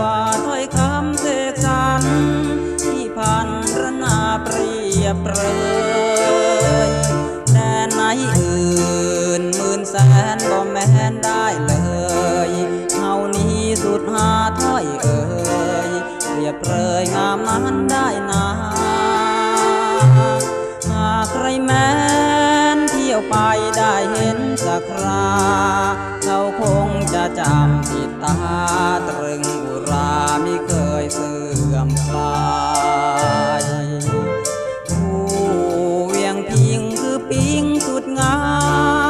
ว่าถ้อยคำเสกสรรที่พันระนาเปรียบเปรยแต่ไหนอื่นหมื่นแสนก็แม่นได้เลยเฮานี้สุดหาถ้อยเอ่ยเปรียบเรยงามนั้นได้นาหากใครแม้นเที่ยวไปได้เห็นสักคราเขาคงจะจำติดตา สื่อมคลายผู้เวียงพิงคือปิงสุดงา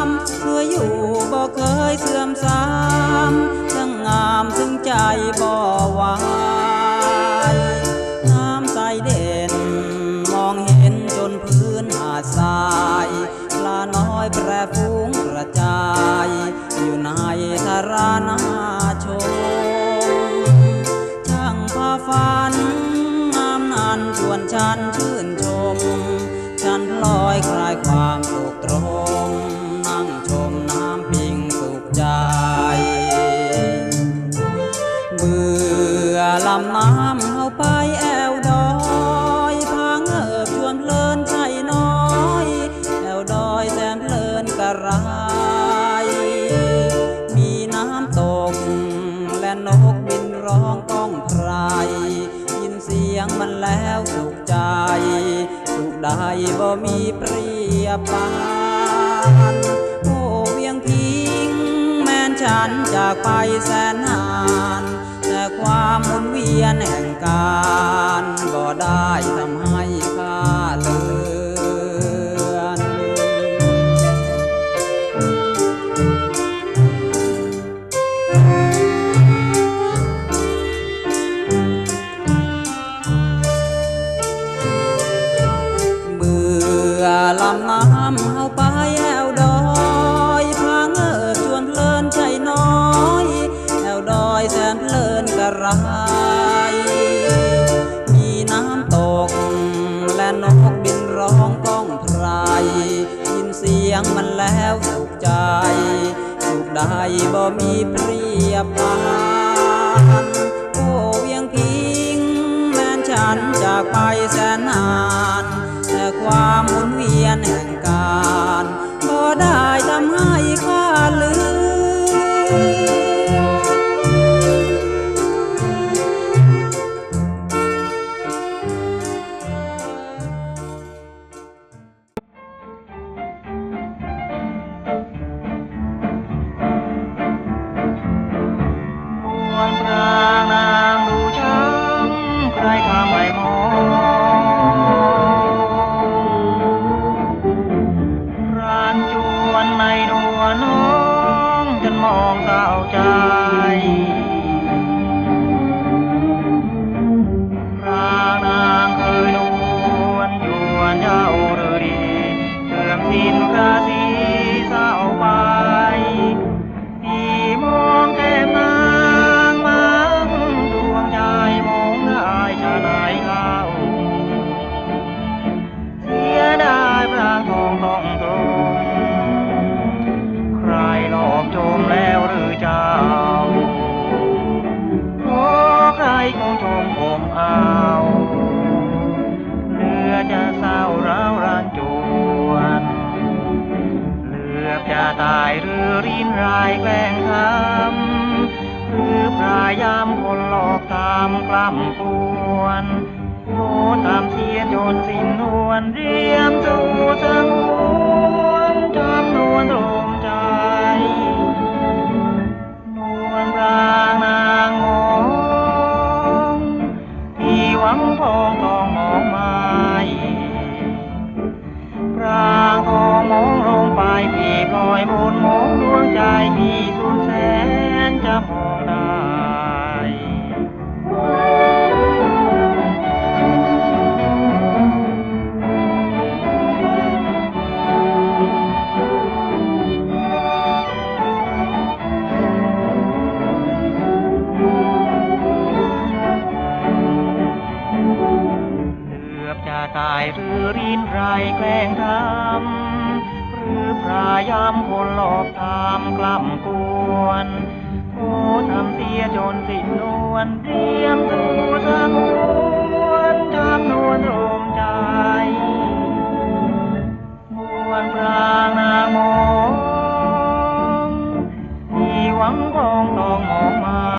มเคยอยู่บ่เคยเสื่อมสามทั้งงามถึงใจบ่หวายน้ำใสเด่น มองเห็นจนพื้นหาดทราย ลาน้อยแปรฟู ฉันชื่นชม ฉันลอยคลายความสุขตรง นั่งชมน้ำปิงสุขใจ เบื่อลำน้ำเอาไปแอวดอยพาเงิบชวนเพลินใจน้อย แอวดอยแสนเพลินกระไร มีน้ำตกและนกบินร้องก้องไพร ยงมันแล้วสุขใจ สุขใดบ่มีเปรียบปานโอ้เวียงพิง แม่นฉันจากไปแสนนาน แต่ความมุนเวียนแห่งการบ่ได้ทำให้ ยินเสียงมันแล้วสุขใจ สุขใดบ่มีเปรียบปานโอ้เวียงพิงแม้นฉันจากไปแสนนานแต่ความหมุนเวียนแห่งการก็ได้ทำให้ข้าลืม จะตายหรือรินรายแกล้งทำหรือพรายามคนหลอกตามกล้ำกวนโน้ทำเสียจนสิ้นนวลเรียมสู่สง ลือบจะตายหรือรินไรแกล้งทำหรือพรายามคนหลอกตามกล้ำกวนโอ้ทำเสียจนสิ้นนวลเตรียมตัวสงวนจำนวนรม